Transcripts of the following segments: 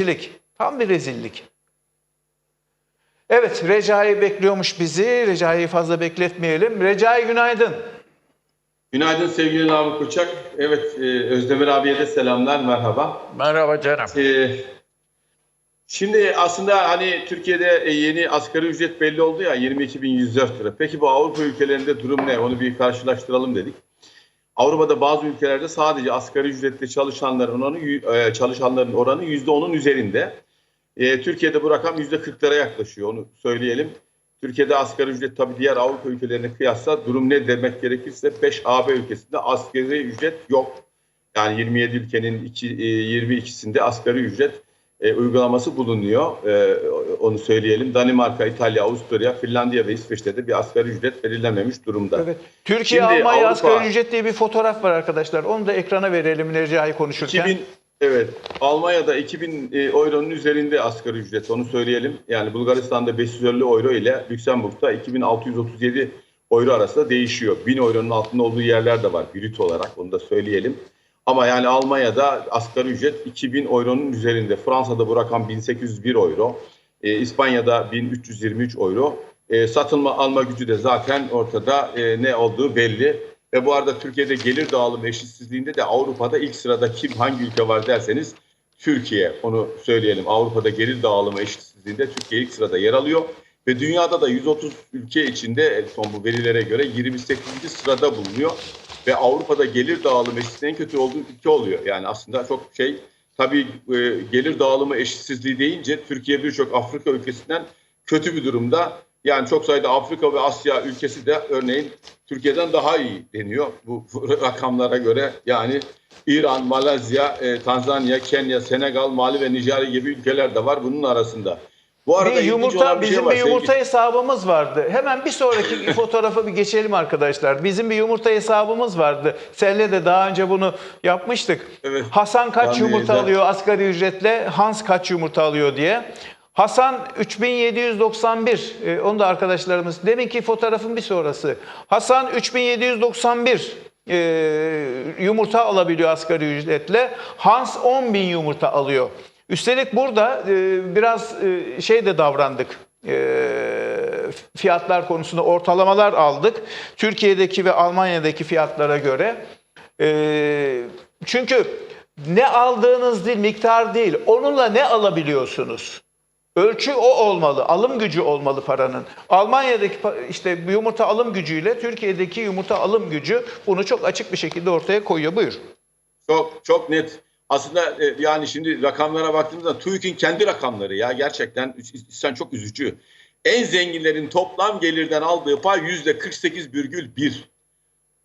Rezillik. Tam bir rezillik. Evet, Recai bekliyormuş bizi. Recai'yi fazla bekletmeyelim. Recai günaydın. Günaydın sevgili Namık Koçak. Evet, e, Özdemir abiye de selamlar, merhaba. Merhaba canım. E, şimdi aslında hani Türkiye'de e, yeni asgari ücret belli oldu ya 22.104 lira. Peki bu Avrupa ülkelerinde durum ne? Onu bir karşılaştıralım dedik. Avrupa'da bazı ülkelerde sadece asgari ücretle çalışanların oranı e, çalışanların oranı %10'un üzerinde. E, Türkiye'de bu rakam %40'lara yaklaşıyor onu söyleyelim. Türkiye'de asgari ücret tabii diğer Avrupa ülkelerine kıyasla durum ne demek gerekirse 5 AB ülkesinde asgari ücret yok. Yani 27 ülkenin iki, e, 22'sinde asgari ücret e, uygulaması bulunuyor. E, onu söyleyelim. Danimarka, İtalya, Avusturya, Finlandiya ve İsveç'te de bir asgari ücret belirlenmemiş durumda. Evet. Türkiye Şimdi Almanya Avrupa- asgari ücret diye bir fotoğraf var arkadaşlar. Onu da ekrana verelim Recai konuşurken. 2000 evet Almanya'da 2000 e, euronun üzerinde asgari ücret onu söyleyelim. Yani Bulgaristan'da 550 euro ile Lüksemburg'da 2637 euro arasında değişiyor. 1000 euronun altında olduğu yerler de var brüt olarak onu da söyleyelim. Ama yani Almanya'da asgari ücret 2000 euronun üzerinde. Fransa'da bu rakam 1801 euro. E, İspanya'da 1323 euro. E, satılma alma gücü de zaten ortada e, ne olduğu belli. Ve bu arada Türkiye'de gelir dağılımı eşitsizliğinde de Avrupa'da ilk sırada kim hangi ülke var derseniz Türkiye onu söyleyelim. Avrupa'da gelir dağılımı eşitsizliğinde Türkiye ilk sırada yer alıyor. Ve dünyada da 130 ülke içinde en son bu verilere göre 28. sırada bulunuyor. Ve Avrupa'da gelir dağılımı eşitsizliği en kötü olduğu ülke oluyor. Yani aslında çok şey tabii e, gelir dağılımı eşitsizliği deyince Türkiye birçok Afrika ülkesinden kötü bir durumda. Yani çok sayıda Afrika ve Asya ülkesi de örneğin Türkiye'den daha iyi deniyor bu rakamlara göre. Yani İran, Malezya, e, Tanzanya, Kenya, Senegal, Mali ve Nijerya gibi ülkeler de var bunun arasında. Bu arada Bir yumurta, bir şey bizim var. bir yumurta sevgili- hesabımız vardı. Hemen bir sonraki fotoğrafa bir geçelim arkadaşlar. Bizim bir yumurta hesabımız vardı. Senle de daha önce bunu yapmıştık. Evet. Hasan kaç Canlı yumurta yayında. alıyor asgari ücretle, Hans kaç yumurta alıyor diye. Hasan 3791. Ee, onu da arkadaşlarımız. Deminki fotoğrafın bir sonrası. Hasan 3791 e, yumurta alabiliyor asgari ücretle. Hans 10.000 yumurta alıyor. Üstelik burada e, biraz e, şey de davrandık. E, fiyatlar konusunda ortalamalar aldık. Türkiye'deki ve Almanya'daki fiyatlara göre. E, çünkü ne aldığınız değil, miktar değil. Onunla ne alabiliyorsunuz? Ölçü o olmalı. Alım gücü olmalı paranın. Almanya'daki işte yumurta alım gücüyle Türkiye'deki yumurta alım gücü bunu çok açık bir şekilde ortaya koyuyor. Buyur. Çok çok net. Aslında e, yani şimdi rakamlara baktığımızda TÜİK'in kendi rakamları ya gerçekten sen çok üzücü. En zenginlerin toplam gelirden aldığı pay yüzde 48,1.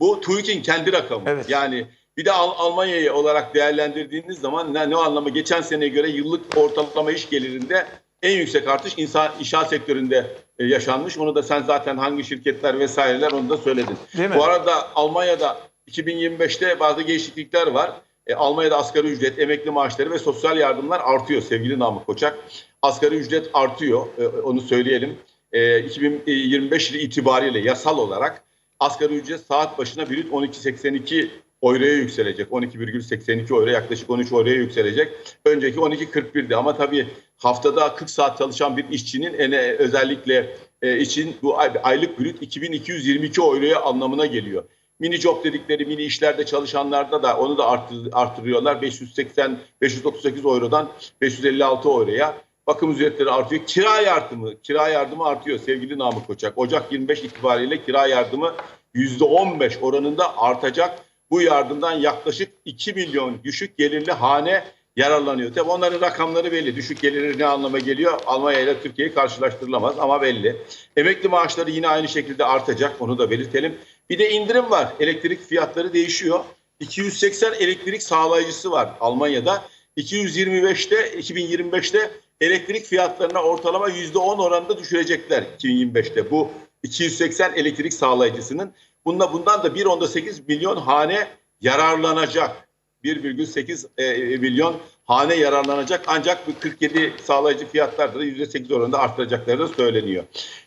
Bu TÜİK'in kendi rakamı. Evet. Yani bir de Al- Almanya'yı olarak değerlendirdiğiniz zaman ne, ne anlamı? Geçen seneye göre yıllık ortalama iş gelirinde en yüksek artış insan inşaat sektöründe e, yaşanmış. Onu da sen zaten hangi şirketler vesaireler onu da söyledin. Değil mi? Bu arada Almanya'da 2025'te bazı değişiklikler var. E, Almanya'da asgari ücret, emekli maaşları ve sosyal yardımlar artıyor sevgili Namık Koçak. Asgari ücret artıyor, e, onu söyleyelim. E, 2025 yılı itibariyle yasal olarak asgari ücret saat başına brüt 12.82 euroya yükselecek. 12,82 euro yaklaşık 13 euroya yükselecek. Önceki 12.41'di ama tabii haftada 40 saat çalışan bir işçinin en özellikle e, için bu ay- aylık brüt 2222 euroya anlamına geliyor. Mini job dedikleri mini işlerde çalışanlarda da onu da artır, artırıyorlar. 580 598 eurodan 556 euroya. Bakım ücretleri artıyor. Kira yardımı, kira yardımı artıyor sevgili Namık Koçak. Ocak 25 itibariyle kira yardımı %15 oranında artacak. Bu yardımdan yaklaşık 2 milyon düşük gelirli hane yararlanıyor. Tabii onların rakamları belli. Düşük geliri ne anlama geliyor? Almanya ile Türkiye'yi karşılaştırılamaz ama belli. Emekli maaşları yine aynı şekilde artacak. Onu da belirtelim. Bir de indirim var. Elektrik fiyatları değişiyor. 280 elektrik sağlayıcısı var Almanya'da. 225'te 2025'te elektrik fiyatlarına ortalama %10 oranında düşürecekler 2025'te. Bu 280 elektrik sağlayıcısının bunda bundan da 1.8 milyon hane yararlanacak. 1,8 e, milyon hane yararlanacak ancak bu 47 sağlayıcı fiyatlarda da %8 oranında artıracakları da söyleniyor.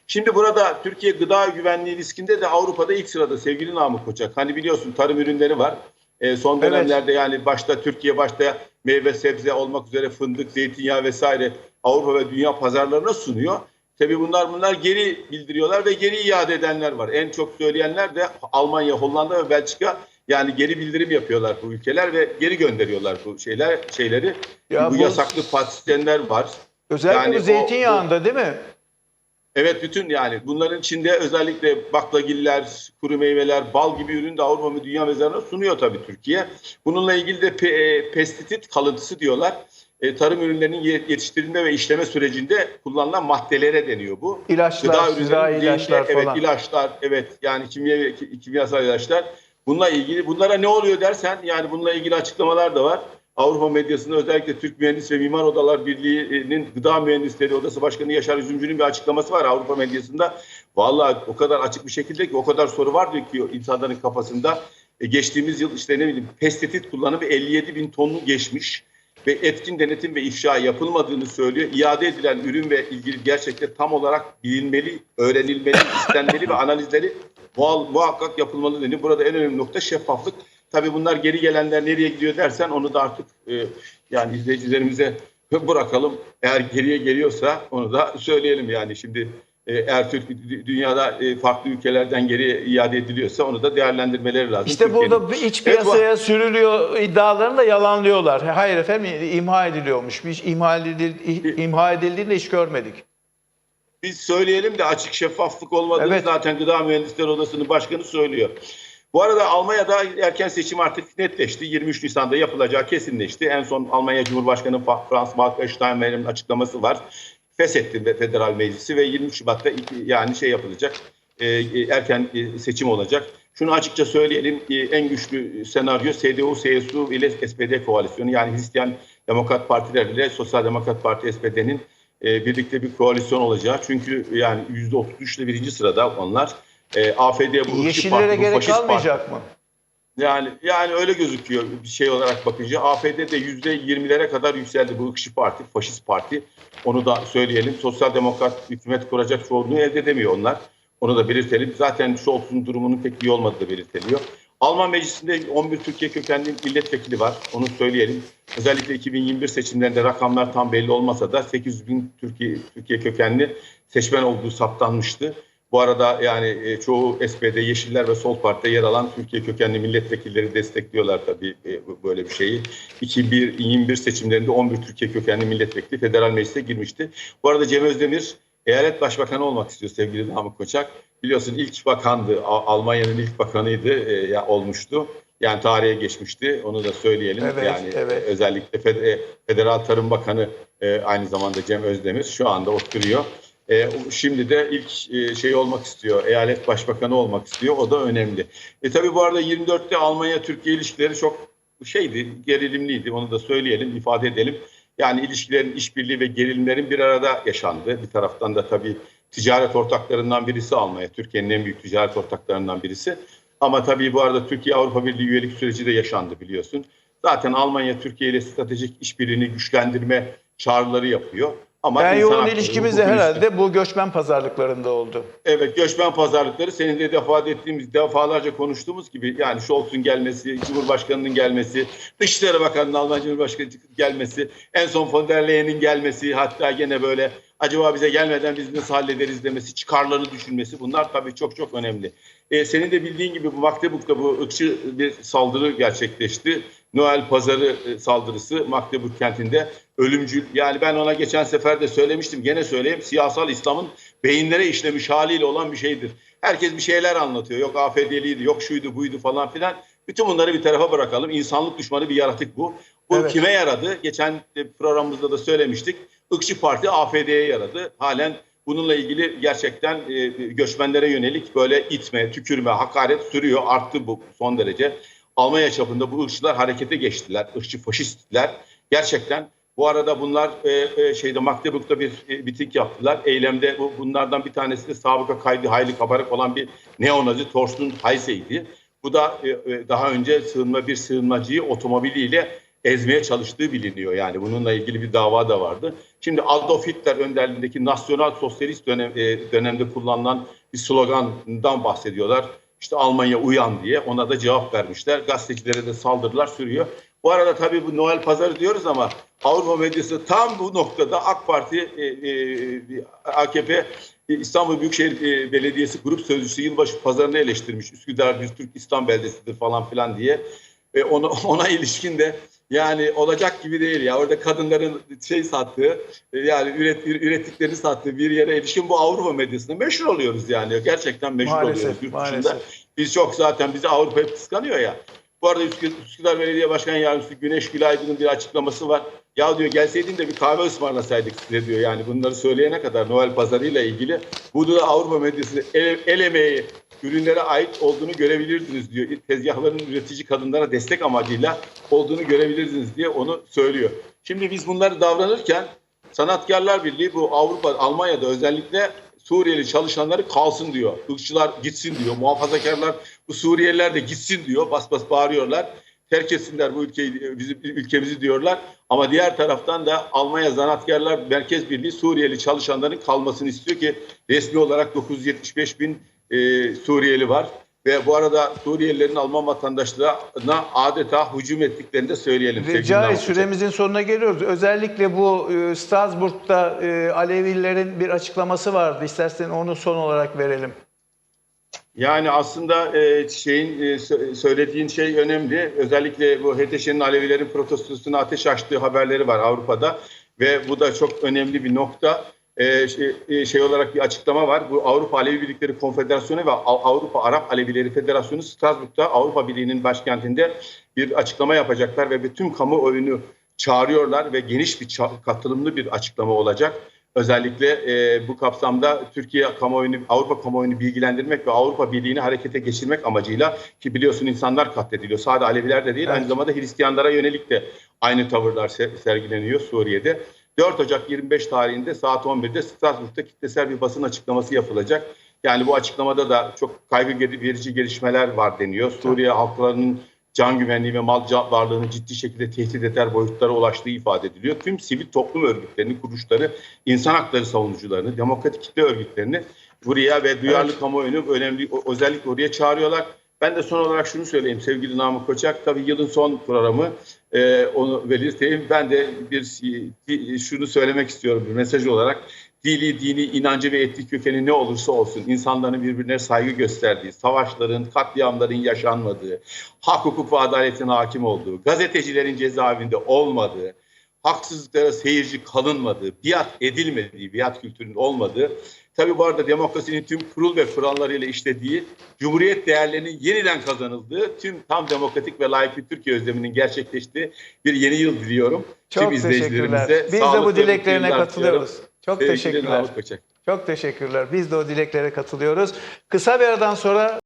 Şimdi burada Türkiye gıda güvenliği riskinde de Avrupa'da ilk sırada sevgili Namık Koçak. Hani biliyorsun tarım ürünleri var. E, son Evet. dönemlerde yani başta Türkiye başta meyve sebze olmak üzere fındık, zeytinyağı vesaire Avrupa ve dünya pazarlarına sunuyor. Tabii bunlar bunlar geri bildiriyorlar ve geri iade edenler var. En çok söyleyenler de Almanya, Hollanda ve Belçika. Yani geri bildirim yapıyorlar bu ülkeler ve geri gönderiyorlar bu şeyler şeyleri. Ya bu, bu- yasaklı patisyenler var. Özellikle Yani bu o- zeytinyağında değil mi? Evet bütün yani bunların içinde özellikle baklagiller, kuru meyveler, bal gibi ürün de Avrupa ve dünya mezarına sunuyor tabii Türkiye. Bununla ilgili de pe- e, pestisit kalıntısı diyorlar. E, tarım ürünlerinin ye- yetiştirilme ve işleme sürecinde kullanılan maddelere deniyor bu. İlaçlar, zirai ürünlerinin ilaçlar evet, falan. ilaçlar, evet yani kimya, ki- kimyasal ilaçlar. Bununla ilgili bunlara ne oluyor dersen yani bununla ilgili açıklamalar da var. Avrupa medyasında özellikle Türk Mühendis ve Mimar Odalar Birliği'nin Gıda Mühendisleri Odası Başkanı Yaşar Üzümcü'nün bir açıklaması var Avrupa medyasında. Vallahi o kadar açık bir şekilde ki o kadar soru var diyor ki insanların kafasında. E, geçtiğimiz yıl işte ne bileyim pestisit kullanımı 57 bin tonlu geçmiş ve etkin denetim ve ifşa yapılmadığını söylüyor. İade edilen ürün ve ilgili gerçekten tam olarak bilinmeli, öğrenilmeli, istenmeli ve analizleri muhakkak yapılmalı deniyor. Burada en önemli nokta şeffaflık. Tabii bunlar geri gelenler nereye gidiyor dersen onu da artık e, yani izleyicilerimize bırakalım. Eğer geriye geliyorsa onu da söyleyelim yani şimdi e, eğer Türk dü- dünyada e, farklı ülkelerden geriye iade ediliyorsa onu da değerlendirmeleri lazım. İşte Türkiye'nin. burada iç Evet, piyasaya sürülüyor iddialarını da yalanlıyorlar. Hayır efendim imha ediliyormuş. Hiç imha, edildi, imha edildiğini hiç görmedik. Biz söyleyelim de açık şeffaflık olmadığını Evet. zaten Gıda Mühendisleri Odası'nın başkanı söylüyor. Bu arada Almanya'da erken seçim artık netleşti. 23 Nisan'da yapılacağı kesinleşti. En son Almanya Cumhurbaşkanı Franz Walter Steinmeier'in açıklaması var. Feshetti Federal Meclisi ve 23 Şubat'ta yani şey yapılacak. e, e, erken e, seçim olacak. Şunu açıkça söyleyelim. en güçlü senaryo CDU, CSU ile SPD koalisyonu. Yani Hristiyan Demokrat Partiler ile Sosyal Demokrat Parti SPD'nin e, birlikte bir koalisyon olacağı. Çünkü yani %33 ile birinci sırada onlar. E, AFD bu Yeşillere gerek faşist parti. kalmayacak mı? Yani yani öyle gözüküyor bir şey olarak bakınca. AFD de yüzde yirmilere kadar yükseldi bu ırkçı parti, faşist parti. Onu da söyleyelim. Sosyal demokrat hükümet kuracak çoğunluğu elde edemiyor onlar. Onu da belirtelim. Zaten Scholz'un durumunun pek iyi olmadığı da belirtiliyor. Alman Meclisi'nde 11 Türkiye kökenli milletvekili var. Onu söyleyelim. Özellikle 2021 seçimlerinde rakamlar tam belli olmasa da 800 bin Türkiye, Türkiye kökenli seçmen olduğu saptanmıştı. Bu arada yani e, çoğu SPD, Yeşiller ve Sol Parti'de yer alan Türkiye kökenli milletvekilleri destekliyorlar tabii e, böyle bir şeyi. 2021 seçimlerinde 11 Türkiye kökenli milletvekili federal meclise girmişti. Bu arada Cem Özdemir eyalet başbakanı olmak istiyor sevgili Namık Koçak. Biliyorsun ilk bakandı, Almanya'nın ilk bakanıydı, e, ya olmuştu. Yani tarihe geçmişti, onu da söyleyelim. Evet, yani evet. e, özellikle Fed- e, Federal Tarım Bakanı e, aynı zamanda Cem Özdemir şu anda oturuyor. E, şimdi de ilk e, şey olmak istiyor, eyalet başbakanı olmak istiyor. O da önemli. E tabii bu arada 24'te Almanya-Türkiye ilişkileri çok şeydi, gerilimliydi. Onu da söyleyelim, ifade edelim. Yani ilişkilerin, işbirliği ve gerilimlerin bir arada yaşandı. Bir taraftan da tabii ticaret ortaklarından birisi Almanya. Türkiye'nin en büyük ticaret ortaklarından birisi. Ama tabii bu arada Türkiye Avrupa Birliği üyelik süreci de yaşandı biliyorsun. Zaten Almanya Türkiye ile stratejik işbirliğini güçlendirme çağrıları yapıyor. Ama insan yoğun ilişkimiz de herhalde bu göçmen pazarlıklarında oldu. Evet göçmen pazarlıkları senin de defa ettiğimiz defalarca konuştuğumuz gibi yani Scholz'un gelmesi, Cumhurbaşkanı'nın gelmesi, Dışişleri Bakanı'nın Alman Cumhurbaşkanı gelmesi, en son von der Leyen'in gelmesi hatta gene böyle acaba bize gelmeden biz nasıl hallederiz demesi, çıkarlarını düşünmesi bunlar tabii çok çok önemli. Ee, senin de bildiğin gibi bu Magdeburg'da bu ırkçı bir saldırı gerçekleşti. Noel Pazarı e, saldırısı Magdeburg kentinde ölümcül. Yani ben ona geçen sefer de söylemiştim. Gene söyleyeyim. Siyasal İslam'ın beyinlere işlemiş haliyle olan bir şeydir. Herkes bir şeyler anlatıyor. Yok AFD'liydi, yok şuydu, buydu falan filan. Bütün bunları bir tarafa bırakalım. İnsanlık düşmanı bir yaratık bu. Bu Evet. kime yaradı? Geçen e, programımızda da söylemiştik. Ikçı Parti AFD'ye yaradı. Halen bununla ilgili gerçekten e, göçmenlere yönelik böyle itme, tükürme, hakaret sürüyor. Arttı bu son derece. Almanya çapında bu ırkçılar harekete geçtiler. Irkçı faşistler. Gerçekten bu arada bunlar e, e, şeyde Magdeburg'da bir e, miting yaptılar. Eylemde bu, bunlardan bir tanesi de sabıka kaydı hayli kabarık olan bir neonazi Torsten Heisey'di. Bu da e, e, daha önce sığınma bir sığınmacıyı otomobiliyle ezmeye çalıştığı biliniyor. Yani bununla ilgili bir dava da vardı. Şimdi Adolf Hitler önderliğindeki nasyonal sosyalist dönem, e, dönemde kullanılan bir slogandan bahsediyorlar. İşte Almanya uyan diye ona da cevap vermişler. Gazetecilere de saldırılar sürüyor. Bu arada tabii bu Noel pazarı diyoruz ama Avrupa medyası tam bu noktada AK Parti, e, e, AKP e, İstanbul Büyükşehir e, Belediyesi Grup Sözcüsü yılbaşı pazarını eleştirmiş. Üsküdar bir Türk İslam beldesidir falan filan diye. E, ona, ona ilişkin de yani olacak gibi değil ya. Orada kadınların şey sattığı, yani üret, ürettiklerini sattığı bir yere ilişkin bu Avrupa medyasında meşhur oluyoruz yani. Gerçekten meşhur oluyoruz Maalesef, yurt maalesef. dışında. Biz çok zaten bizi Avrupa hep kıskanıyor ya. Bu arada Üskü- Üsküdar Belediye Başkan Yardımcısı Güneş Gülaydın'ın bir açıklaması var. Ya diyor gelseydin de bir kahve ısmarlasaydık size diyor. Yani bunları söyleyene kadar Noel pazarıyla ilgili. Bu da Avrupa medyası el, el emeği ürünlere ait olduğunu görebilirdiniz diyor. Tezgahların üretici kadınlara destek amacıyla olduğunu görebilirdiniz diye onu söylüyor. Şimdi biz bunları davranırken Sanatkarlar Birliği bu Avrupa, Almanya'da özellikle Suriyeli çalışanları kalsın diyor. Irkçılar gitsin diyor. Muhafazakarlar bu Suriyeliler de gitsin diyor. Bas bas bağırıyorlar. Terk etsinler bu ülkeyi, bizim ülkemizi diyorlar. Ama diğer taraftan da Almanya Zanatkarlar Merkez Birliği Suriyeli çalışanların kalmasını istiyor ki resmi olarak 975 bin e, Suriyeli var. Ve bu arada Suriyelilerin Alman vatandaşlığına adeta hücum ettiklerini de söyleyelim. Hoca. süremizin sonuna geliyoruz. Özellikle bu e, Strasbourg'da e, Alevilerin bir açıklaması vardı. İstersen onu son olarak verelim. Yani aslında e, şeyin e, sö- söylediğin şey önemli. Özellikle bu HTŞ'nin Alevilerin protestosuna ateş açtığı haberleri var Avrupa'da ve bu da çok önemli bir nokta. E, şey, e, şey olarak bir açıklama var. Bu Avrupa Alevi Birlikleri Konfederasyonu ve Av- Avrupa Arap Alevileri Federasyonu Strasbourg'da Avrupa Birliği'nin başkentinde bir açıklama yapacaklar ve bütün kamuoyunu çağırıyorlar ve geniş bir katılımlı bir açıklama olacak. Özellikle e, bu kapsamda Türkiye kamuoyunu, Avrupa kamuoyunu bilgilendirmek ve Avrupa Birliği'ni harekete geçirmek amacıyla ki biliyorsun insanlar katlediliyor. Sadece Aleviler de değil Evet. aynı zamanda Hristiyanlara yönelik de aynı tavırlar se- sergileniyor Suriye'de. 4 Ocak 25 tarihinde saat 11'de Strasbourg'da kitlesel bir basın açıklaması yapılacak. Yani bu açıklamada da çok kaygı verici gelişmeler var deniyor. Suriye halklarının can güvenliği ve mal varlığını ciddi şekilde tehdit eder boyutlara ulaştığı ifade ediliyor. Tüm sivil toplum örgütlerini, kuruluşları, insan hakları savunucularını, demokratik kitle örgütlerini buraya ve duyarlı Evet. kamuoyunu önemli özellikle oraya çağırıyorlar. Ben de son olarak şunu söyleyeyim sevgili Namık Koçak. Tabii yılın son programı e, onu belirteyim. Ben de bir şunu söylemek istiyorum bir mesaj olarak. Dili, dini, inancı ve etnik kökeni ne olursa olsun insanların birbirine saygı gösterdiği, savaşların, katliamların yaşanmadığı, hak, hukuk ve adaletin hakim olduğu, gazetecilerin cezaevinde olmadığı, haksızlıklara seyirci kalınmadığı, biat edilmediği, biat kültürünün olmadığı, tabii bu arada demokrasinin tüm kurul ve kurallarıyla işlediği, cumhuriyet değerlerinin yeniden kazanıldığı, tüm tam demokratik ve layık bir Türkiye özleminin gerçekleştiği bir yeni yıl diliyorum. Çok tüm izleyicilerimize Biz de bu dileklerine katılıyoruz. diliyorum. Çok Sevgili teşekkürler. Çok teşekkürler. Biz de o dileklere katılıyoruz. Kısa bir aradan sonra